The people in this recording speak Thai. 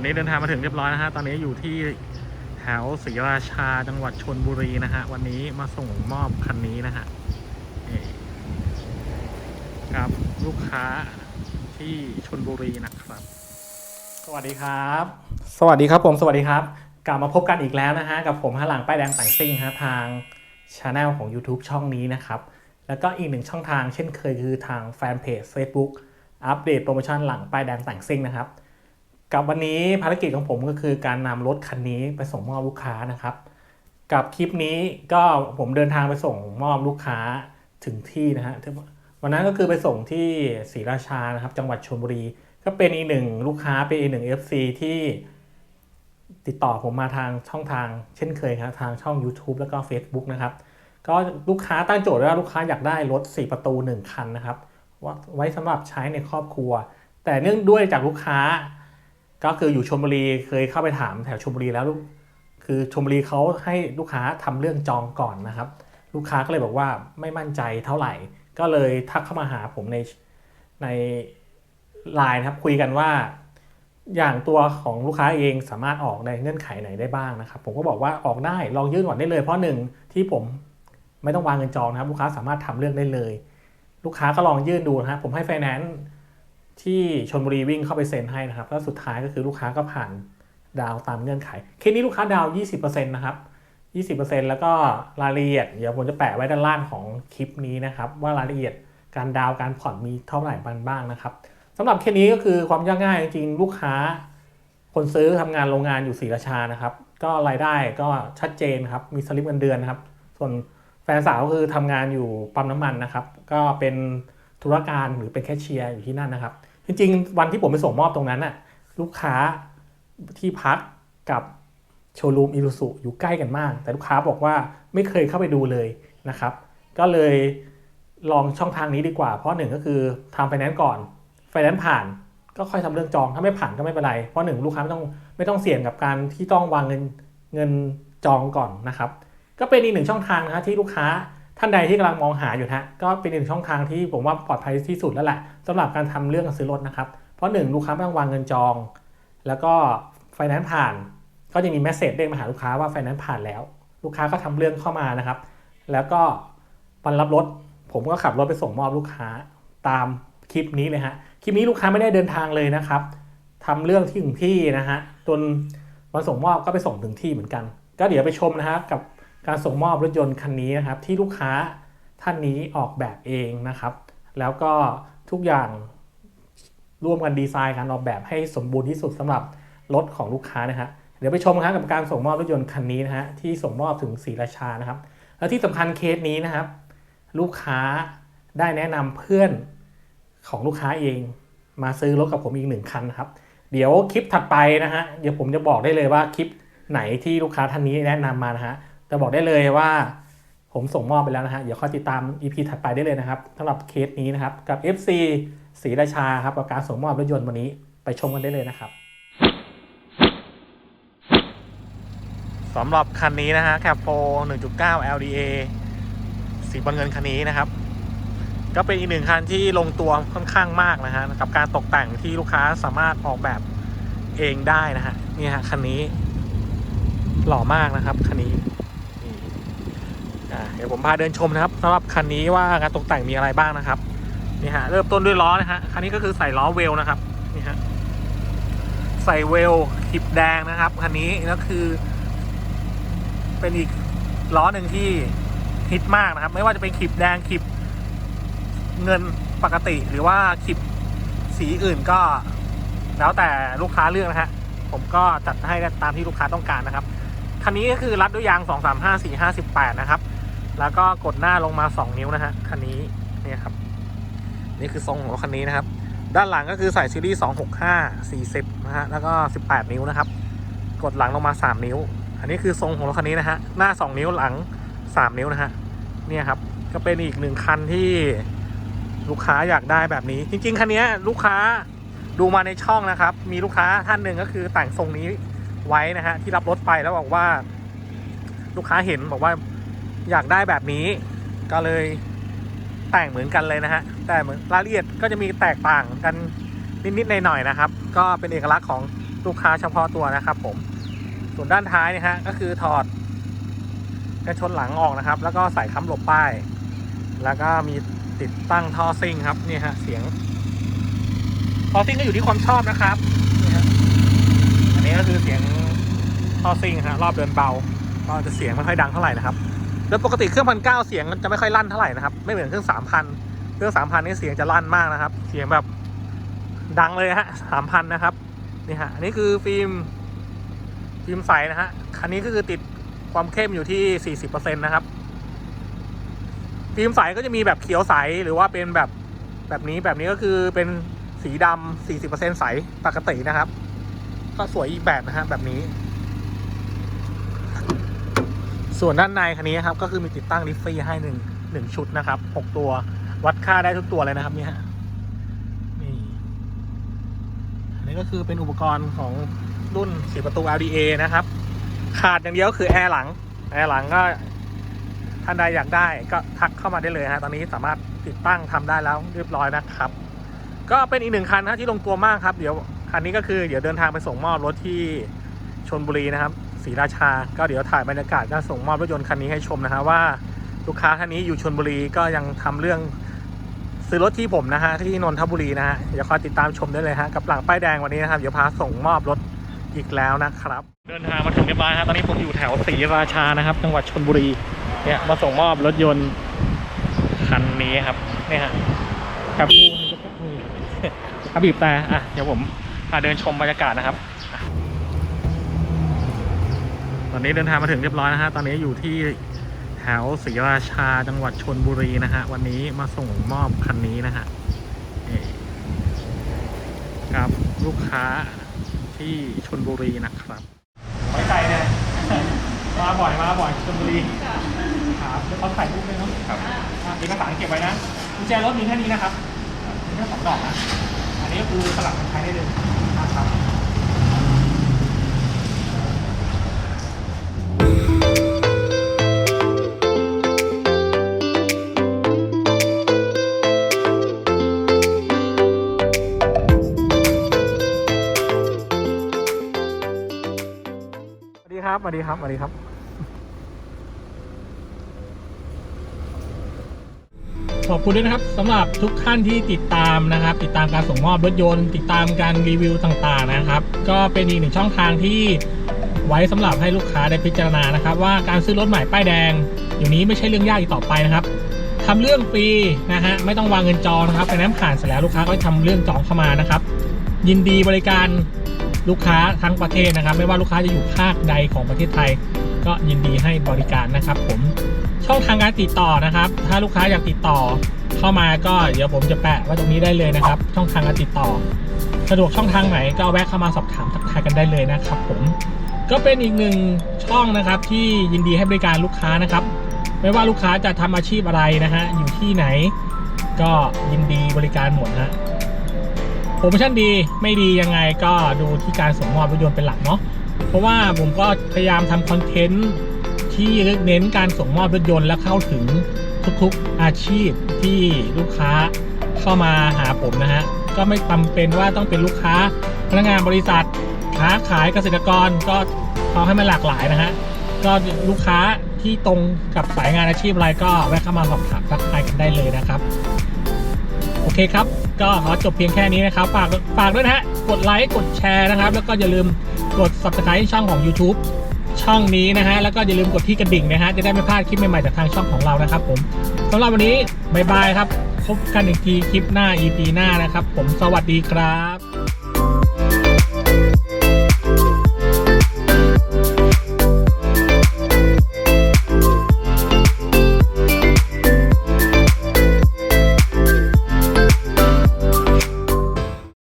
อนนี้เดินทางมาถึงเรียบร้อยนะฮะ ตอนนี้อยู่ที่แถวศรีราชาจังหวัดชนบุรีนะฮะ วันนี้มาส่งมอบคันนี้นะฮะกับลูกค้าที่ชนบุรีนะครับ สวัสดีครับ สวัสดีครับผมสวัสดีครับ กลับมาพบกันอีกแล้วนะฮะ กับผมฮะหลังป้ายแดงแต่งซิ่งฮะทางช anel ของ YouTube ช่องนี้นะครับ แล้วก็อีกหนึ่งช่องทางเช่นเคยคือทางแฟนเพจ Facebook อัปเดตโปรโมชั่นหลังป้ายแดงแต่งซิ่งนะครับ กับวันนี้ภารกิจของผมก็คือการนำรถคันนี้ไปส่งมอบลูกค้านะครับ กับคลิปนี้ก็ผมเดินทางไปส่งมอบลูกค้าถึงที่นะฮะวันนั้นก็คือไปส่งที่ศรีราชานะครับ จังหวัดชลบุรี ก็เป็นอีกหนึ่งลูกค้าเป็นอีกหนึ่ง FC ที่ติดต่อผมมาทางช่องทางเช่นเคยครับทางช่อง YouTube แล้วก็ Facebook นะครับ ก็ลูกค้าตั้งโจทย์ว่าลูกค้าอยากได้รถ 4 ประตู 1 คันนะครับว่าไว้สำหรับใช้ในครอบครัว แต่เนื่องด้วยจากลูกค้า ก็คืออยู่ชลบุรีเคยเข้าไปถามแถวชลบุรีแล้วลูกคือชลบุรีเขาให้ลูกค้าทำเรื่องจองก่อนนะครับ ลูกค้าก็เลยบอกว่าไม่มั่นใจเท่าไหร่ ก็เลยทักเข้ามาหาผมในในไลน์นะครับคุยกันว่า อย่างตัวของลูกค้าเองสามารถออกในเงื่อนไขไหนได้บ้างนะครับ ผมก็บอกว่าออกได้ลองยื่นก่อนได้เลยเพราะหนึ่งที่ผมไม่ต้องวางเงินจองนะครับ ลูกค้าสามารถทำเรื่องได้เลย ลูกค้าก็ลองยื่นดูนะฮะผมให้ไฟแนนซ์ ที่ชนบุรีวิ่งเข้าไปเซ็นให้นะครับแล้วสุดท้ายก็คือลูกค้าก็ผ่านดาวตามเงื่อนไข เคสนี้ลูกค้าดาว 20%นะครับ 20%แล้วก็รายละเอียด เดี๋ยวผมจะแปะไว้ด้านล่างของคลิปนี้นะครับ ว่ารายละเอียดการดาวการผ่อนมีเท่าไหร่บ้างนะครับสำหรับเคสนี้ก็คือความยากง่ายจริงๆลูกค้า คนซื้อทำงานโรงงานอยู่ศรีราชานะครับ ก็รายได้ก็ชัดเจนครับมีสลิปเงินเดือนนะครับ ส่วนแฟนสาวก็คือทำงานอยู่ปั๊มน้ำมันนะครับ ก็เป็นธุรการหรือเป็นแคชเชียร์อยู่ที่นั่นนะครับ จริงๆ วันที่ผมไปส่งมอบตรงนั้นน่ะลูกค้าที่พักกับโชว์รูมอิรุสุอยู่ใกล้กันมาก แต่ลูกค้าบอกว่าไม่เคยเข้าไปดูเลยนะครับ ก็เลยลองช่องทางนี้ดีกว่า เพราะหนึ่งก็คือทำไฟแนนซ์ก่อนไฟแนนซ์ผ่านก็ค่อยทำเรื่องจองถ้าไม่ผ่านก็ไม่เป็นไร เพราะหนึ่งลูกค้าไม่ต้องไม่ต้องเสี่ยงกับการที่ต้องวางเงินเงินจองก่อนนะครับ ก็เป็นอีกหนึ่งช่องทางนะฮะที่ลูกค้า ท่านใดที่กำลังมองหาอยู่นะฮะก็เป็นอีกหนึ่งช่องทางที่ผมว่าปลอดภัยที่สุดแล้วแหละสำหรับการทำเรื่องซื้อรถนะครับ เพราะหนึ่งลูกค้าไม่ต้องวางเงินจอง แล้วก็ไฟแนนซ์ผ่าน ก็จะมีแมสเซจเด้งมาหาลูกค้าว่าไฟแนนซ์ผ่านแล้ว ลูกค้าก็ทำเรื่องเข้ามานะครับ แล้วก็วันรับรถ ผมก็ขับรถไปส่งมอบลูกค้าตามคลิปนี้เลยฮะคลิปนี้ลูกค้าไม่ได้เดินทางเลยนะครับทำเรื่องที่ถึงที่นะฮะจนวันส่งมอบก็ไปส่งถึงที่เหมือนกัน ก็เดี๋ยวไปชมนะฮะกับ การส่งมอบรถยนต์คันนี้นะครับที่ลูกค้าท่านนี้ออกแบบเองนะครับ แล้วก็ทุกอย่างร่วมกันดีไซน์การออกแบบให้สมบูรณ์ที่สุดสำหรับรถของลูกค้านะฮะเดี๋ยวไปชมครับกับการส่งมอบรถยนต์คันนี้นะฮะที่ส่งมอบถึงศรีราชานะครับ และที่สำคัญเคสนี้นะครับ ลูกค้าได้แนะนำเพื่อนของลูกค้าเองมาซื้อรถกับผมอีกหนึ่งคันนะครับ เดี๋ยวคลิปถัดไปนะฮะเดี๋ยวผมจะบอกได้เลยว่าคลิปไหนที่ลูกค้าท่านนี้แนะนำมานะฮะ จะบอกได้เลยว่า ผมส่งมอบไปแล้วนะฮะ เดี๋ยวคอยติดตาม EP ถัดไปได้เลยนะครับสำหรับเคสนี้นะครับ กับ FC ศรีราชาครับกับการส่งมอบรถยนต์วันนี้ไปชมกันได้เลยนะครับสำหรับคันนี้นะฮะแคปโฟ1.9 LDA สีบอลเงินคันนี้นะครับ ก็เป็นอีกหนึ่งคันที่ลงตัวค่อนข้างมากนะฮะกับการตกแต่งที่ลูกค้าสามารถออกแบบเองได้นะฮะนี่ฮะคันนี้หล่อมากนะครับคันนี้ ดี๋ยวผมพาเดินชมนะครับสำหรับคันนี้ว่าการตกแต่งมีอะไรบ้างนะครับนี่ฮะเริ่มต้นด้วยล้อนะฮะคันนี้ก็คือใส่ล้อเวลนะครับนี่ฮะใส่เวลคลิปแดงนะครับคันนี้ก็คือ เป็นอีกล้อหนึ่งที่ฮิตมากนะครับ ไม่ว่าจะเป็นคลิปแดงคลิปเงินปกติหรือว่าคลิปสีอื่นก็ แล้วแต่ลูกค้าเลือกนะฮะผมก็จัดให้ตามที่ลูกค้าต้องการนะครับคันนี้ก็คือรัดด้วยยาง 2 3 5 4 5 18 นะครับ แล้วก็กดหน้าลงมา 2 นิ้วนะฮะคันนี้เนี่ยครับ นี่คือทรงของรถคันนี้นะครับ ด้านหลังก็คือใส่ซีรีส์265 40นะฮะแล้วก็ 18 นิ้วนะครับ กดหลังลงมา 3 นิ้ว อันนี้คือทรงของรถคันนี้นะฮะหน้า 2 นิ้วหลัง 3 นิ้วนะฮะเนี่ยครับก็เป็นอีกหนึ่งคันที่ลูกค้าอยากได้แบบนี้ จริง ๆคันนี้ลูกค้าดูมาในช่องนะครับ มีลูกค้าท่านหนึ่งก็คือแต่งทรงนี้ไว้นะฮะที่รับรถไปแล้วบอกว่า ลูกค้าเห็นบอกว่า อยากได้แบบนี้ ก็เลยแต่งเหมือนกันเลยนะฮะ แต่เหมือนรายละเอียดก็จะมีแตกต่างกันนิดๆหน่อยๆนะครับ ก็เป็นเอกลักษณ์ของลูกค้าเฉพาะตัวนะครับ ผม ส่วนด้านท้ายนี่ฮะก็คือถอดกันชนหลังออกนะครับ แล้วก็ใส่ค้ำหลบป้าย แล้วก็มีติดตั้งท่อซิ่งครับนี่ฮะเสียงท่อซิ่งก็อยู่ที่ความชอบนะครับนี่ฮะอันนี้ก็คือเสียงท่อซิ่งฮะรอบเดินเบา ก็จะเสียงไม่ค่อยดังเท่าไหร่นะครับ โดยปกติเครื่องพันเก้าเสียงมันจะไม่ค่อยลั่นเท่าไหร่นะครับ ไม่เหมือนเครื่องสามพันเครื่องสามพันนี่เสียงจะลั่นมากนะครับ เสียงแบบดังเลยฮะสามพันนะครับนี่ฮะอันนี้คือฟิล์มฟิล์มใสนะฮะคันนี้ก็คือติดความเข้มอยู่ที่40%นะครับฟิล์มใสก็จะมีแบบเขียวใสหรือว่าเป็นแบบแบบนี้แบบนี้ก็คือเป็นสีดำ40%ใสปกตินะครับ ก็สวยอีกแบบนะฮะแบบนี้ ส่วนด้านในคันนี้ครับก็คือมีติดตั้งลิฟฟี่ให้หนึ่งหนึ่งชุดนะครับหกตัววัดค่าได้ทุกตัวเลยนะครับนี่ฮะนี่อันนี้ก็คือเป็นอุปกรณ์ของรุ่นสี่ประตู LDA นะครับ ขาดอย่างเดียวคือแอร์หลังแอร์หลังก็ท่านใดอยากได้ก็ทักเข้ามาได้เลยฮะตอนนี้สามารถติดตั้งทำได้แล้วเรียบร้อยนะครับ ก็เป็นอีกหนึ่งคันนะที่ลงตัวมากครับ เดี๋ยวคันนี้ก็คือเดี๋ยวเดินทางไปส่งมอบรถที่ชนบุรีนะครับ ศรีราชา ก็เดี๋ยวถ่ายบรรยากาศการส่งมอบรถยนต์คันนี้ให้ชมนะฮะว่าลูกค้าท่านนี้อยู่ชนบุรีก็ยังทำเรื่องซื้อรถที่ผมนะฮะที่นนทบุรีนะฮะเดี๋ยวคอยติดตามชมได้เลยฮะกับหลังป้ายแดงวันนี้นะครับเดี๋ยวพาส่งมอบรถอีกแล้วนะครับ เดินทางมาถึงเรียบร้อยฮะตอนนี้ผมอยู่แถวศรีราชานะครับ จังหวัดชนบุรีเนี่ยมาส่งมอบรถยนต์คันนี้ครับเนี่ยฮะกับนี่ครับบีบแต่อะเดี๋ยวผมพาเดินชมบรรยากาศนะครับอะ ตอนนี้เดินทางมาถึงเรียบร้อยนะฮะ ตอนนี้อยู่ที่แถวศรีราชาจังหวัดชนบุรีนะฮะ วันนี้มาส่งมอบคันนี้นะฮะกับลูกค้าที่ชนบุรีนะครับไว้ใจเนี่ยมาบ่อยมาบ่อยชลบุรีครับเขาถ่ายรูปด้วยเนาะครับเอกสารเก็บไว้นะกุญแจรถมีแค่นี้นะครับมีแค่สองดอกนะอันนี้ก็คือสลับกันใช้ได้เลย สวัสดีครับสวัสดีครับสวัสดีครับขอบคุณด้วยนะครับสำหรับทุกท่านที่ติดตามนะครับ ติดตามการส่งมอบรถยนต์ ติดตามการรีวิวต่างๆนะครับ ก็เป็นอีกหนึ่งช่องทางที่ไว้สำหรับให้ลูกค้าได้พิจารณานะครับ ว่าการซื้อรถใหม่ป้ายแดงอยู่นี้ไม่ใช่เรื่องยากอีกต่อไปนะครับทำเรื่องฟรีนะฮะไม่ต้องวางเงินจองนะครับไปน้ำผ่านเสร็จแล้วลูกค้าก็ทำเรื่องจองเข้ามานะครับ ยินดีบริการ ลูกค้าทั้งประเทศนะครับ ไม่ว่าลูกค้าจะอยู่ภาคใดของประเทศไทย ก็ยินดีให้บริการนะครับ ผมช่องทางการติดต่อนะครับ ถ้าลูกค้าอยากติดต่อเข้ามาก็เดี๋ยวผมจะแปะไว้ตรงนี้ได้เลยนะครับ ช่องทางการติดต่อ สะดวกช่องทางไหนก็แวะเข้ามาสอบถามทักทายกันได้เลยนะครับ ผมก็เป็นอีกหนึ่งช่องนะครับ ที่ยินดีให้บริการลูกค้านะครับ ไม่ว่าลูกค้าจะทำอาชีพอะไรนะฮะอยู่ที่ไหน ก็ยินดีบริการหมดนะ โปรโมชั่นดีไม่ดียังไงก็ดูที่การส่งมอบรถยนต์เป็นหลักเนาะเพราะว่าผมก็พยายามทำคอนเทนต์ที่เน้นการส่งมอบรถยนต์และเข้าถึงทุกๆอาชีพที่ลูกค้าเข้ามาหาผมนะฮะก็ไม่จำเป็นว่าต้องเป็นลูกค้าพนักงานบริษัทค้าขายเกษตรกรก็เอาให้มันหลากหลายนะฮะก็ลูกค้าที่ตรงกับสายงานอาชีพอะไรก็แวะเข้ามาสอบถามทักทายกันได้เลยนะครับ โอเคครับ ก็ขอจบเพียงแค่นี้นะครับ ฝากฝากด้วยนะฮะ กดไลค์ กดแชร์นะครับ แล้วก็อย่าลืมกด subscribe ช่องของ YouTube ช่องนี้นะฮะ แล้วก็อย่าลืมกดที่กระดิ่งนะฮะ จะได้ไม่พลาดคลิปใหม่ๆจากทางช่องของเรานะครับผมสำหรับวันนี้บายบายครับ พบกันอีกทีคลิปหน้า EP หน้านะครับ ผม สวัสดีครับ